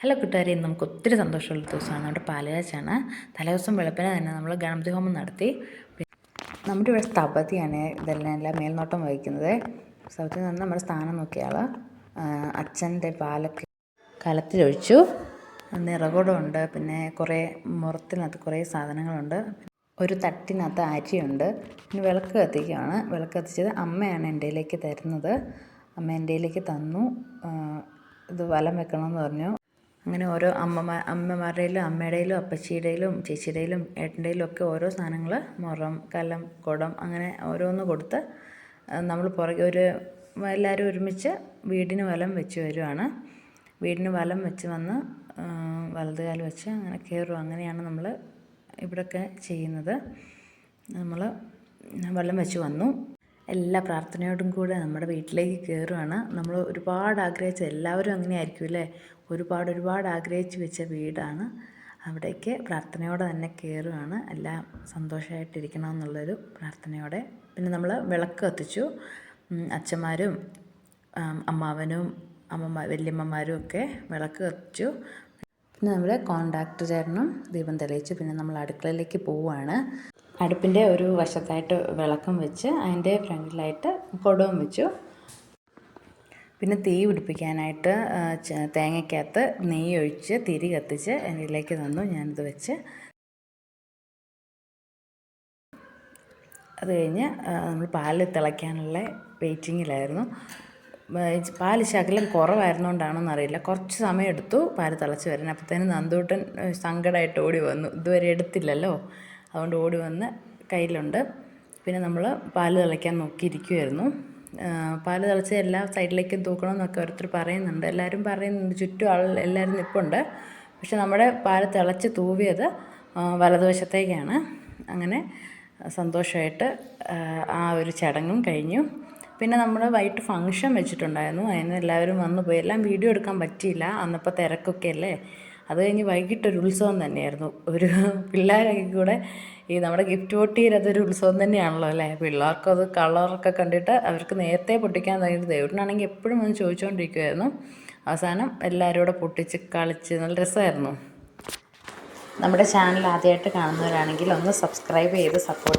Hello കൂട്ടുകാരെ നമുക്ക് ഒത്തിരി സന്തോഷമുള്ള ദിവസമാണ്. നമ്മുടെ പാലുകാച്ചാണ്. തലേദിവസം വെളുപ്പിനെ തന്നെ നമ്മൾ ഗണപതി ഹോമം നടത്തി. നമ്മുടെ ഇവിടെ സ്ഥപതിയാണ് ഇതെല്ലാം എല്ലാം മേൽനോട്ടം വഹിക്കുന്നത്. സ്ഥപതി നിന്ന് നമ്മുടെ സ്ഥാനം നോക്കിയാൽ അച്ഛന്റെ പാലൊക്കെ കലത്തിലൊഴിച്ചു. നിറകുടമുണ്ട് പിന്നെ കുറേ മുറത്തിനകത്ത് കുറേ സാധനങ്ങളുണ്ട്. ഒരു തട്ടിനകത്ത് അരിയുണ്ട്. പിന്നെ വിളക്ക് കത്തിക്കുകയാണ്. വിളക്ക് കത്തിച്ചത് അമ്മയാണ് എന്റെയിലേക്ക് തരുന്നത്. അമ്മ എന്റെയിലേക്ക് തന്നു. ഇത് വലം വെക്കണമെന്ന് പറഞ്ഞു. അങ്ങനെ ഓരോ അമ്മമാ അമ്മമാരുടെയിലും അമ്മയുടെയിലും അപ്പച്ചിയുടെയിലും ചേച്ചിയുടെയിലും ഏട്ടന്റെയിലും ഒക്കെ ഓരോ സാധനങ്ങൾ മുറം കലം കുടം അങ്ങനെ ഓരോന്ന് കൊടുത്ത് നമ്മൾ പുറകെ ഒരു എല്ലാവരും ഒരുമിച്ച് വീടിന് വലം വെച്ച് വരുവാണ്. വീടിന് വലം വെച്ച് വന്ന് വലത് കാൽ വെച്ച് അങ്ങനെ കയറും. അങ്ങനെയാണ് നമ്മൾ ഇവിടെയൊക്കെ ചെയ്യുന്നത്. നമ്മൾ വെള്ളം വെച്ച് വന്നു. എല്ലാ പ്രാർത്ഥനയോടും കൂടെ നമ്മുടെ വീട്ടിലേക്ക് കയറുകയാണ് നമ്മൾ ഒരുപാട് ആഗ്രഹിച്ച എല്ലാവരും അങ്ങനെ ആയിരിക്കും അല്ലേ? ഒരുപാട് ഒരുപാട് ആഗ്രഹിച്ച് വെച്ച വീടാണ്. അവിടേക്ക് പ്രാർത്ഥനയോടെ തന്നെ കയറുകയാണ് എല്ലാം സന്തോഷമായിട്ടിരിക്കണം എന്നുള്ളൊരു പ്രാർത്ഥനയോടെ. പിന്നെ നമ്മൾ വിളക്ക് കത്തിച്ചു. അച്ഛന്മാരും അമ്മാവനും അമ്മമ്മ വല്യമ്മമാരും ഒക്കെ വിളക്ക് കത്തിച്ചു. പിന്നെ നമ്മൾ കോണ്ടാക്ട് ചേരണം ദീപം തെളിയിച്ച്. പിന്നെ നമ്മൾ അടുക്കളയിലേക്ക് പോവുകയാണ്. അടുപ്പിന്റെ ഒരു വശത്തായിട്ട് വിളക്കം വെച്ച് അതിന്റെ ഫ്രണ്ടിലായിട്ട് കുടവും വെച്ചു. പിന്നെ തീ പിടിപ്പിക്കാനായിട്ട് തേങ്ങയ്ക്കകത്ത് നെയ്യ് ഒഴിച്ച് തിരി കത്തിച്ച് അതിലേക്ക് തന്നു. ഞാനിത് വെച്ച് അത് കഴിഞ്ഞ് നമ്മൾ പാൽ തിളയ്ക്കാനുള്ള വെയിറ്റിങ്ങിലായിരുന്നു പാൽ ശകലം കുറവായിരുന്നുകൊണ്ടാണോന്ന് അറിയില്ല കുറച്ച് സമയം എടുത്തു പാൽ തിളച്ച് വരാൻ. അപ്പോഴത്തേനും നന്ദൂട്ടൻ സങ്കടമായിട്ട് ഓടി വന്നു. ഇതുവരെ എടുത്തില്ലല്ലോ? അതുകൊണ്ട് ഓടി വന്ന് കയ്യിലുണ്ട്. പിന്നെ നമ്മൾ പാൽ തിളയ്ക്കാൻ നോക്കിയിരിക്കുമായിരുന്നു പാൽ തിളച്ച് എല്ലാ സൈഡിലേക്കും തൂക്കണമെന്നൊക്കെ ഓരോരുത്തർ പറയുന്നുണ്ട്. എല്ലാവരും പറയുന്നുണ്ട്. ചുറ്റും ആൾ എല്ലാവരും നിൽപ്പുണ്ട് പക്ഷെ നമ്മുടെ പാൽ തിളച്ച് തൂവിയത് വലതുവശത്തേക്കാണ്. അങ്ങനെ സന്തോഷമായിട്ട് ആ ഒരു ചടങ്ങും കഴിഞ്ഞു. പിന്നെ നമ്മൾ വൈകിട്ട് ഫംഗ്ഷൻ വെച്ചിട്ടുണ്ടായിരുന്നു. അതിന് എല്ലാവരും വന്നു പോയി. എല്ലാം വീഡിയോ എടുക്കാൻ പറ്റിയില്ല. അന്നപ്പോൾ തിരക്കൊക്കെ അല്ലേ? അത് കഴിഞ്ഞ് വൈകിട്ടൊരു ഉത്സവം തന്നെയായിരുന്നു. ഒരു പിള്ളേരൊക്കെ കൂടെ ഈ നമ്മുടെ ഗിഫ്റ്റ് പൊട്ടിയിൽ അതൊരു ഉത്സവം തന്നെയാണല്ലോ അല്ലേ? പിള്ളേർക്ക് അത് കളറൊക്കെ കണ്ടിട്ട് അവർക്ക് നേരത്തെ പൊട്ടിക്കാൻ തുടങ്ങിയിട്ട് ദേവട്ടനാണെങ്കിൽ എപ്പോഴും വന്ന് ചോദിച്ചുകൊണ്ടിരിക്കുമായിരുന്നു അവസാനം എല്ലാവരും കൂടെ പൊട്ടിച്ച് കളിച്ച് നല്ല രസമായിരുന്നു. നമ്മുടെ ചാനൽ ആദ്യമായിട്ട് കാണുന്നവരാണെങ്കിൽ ഒന്ന് സബ്സ്ക്രൈബ് ചെയ്ത് സപ്പോർട്ട്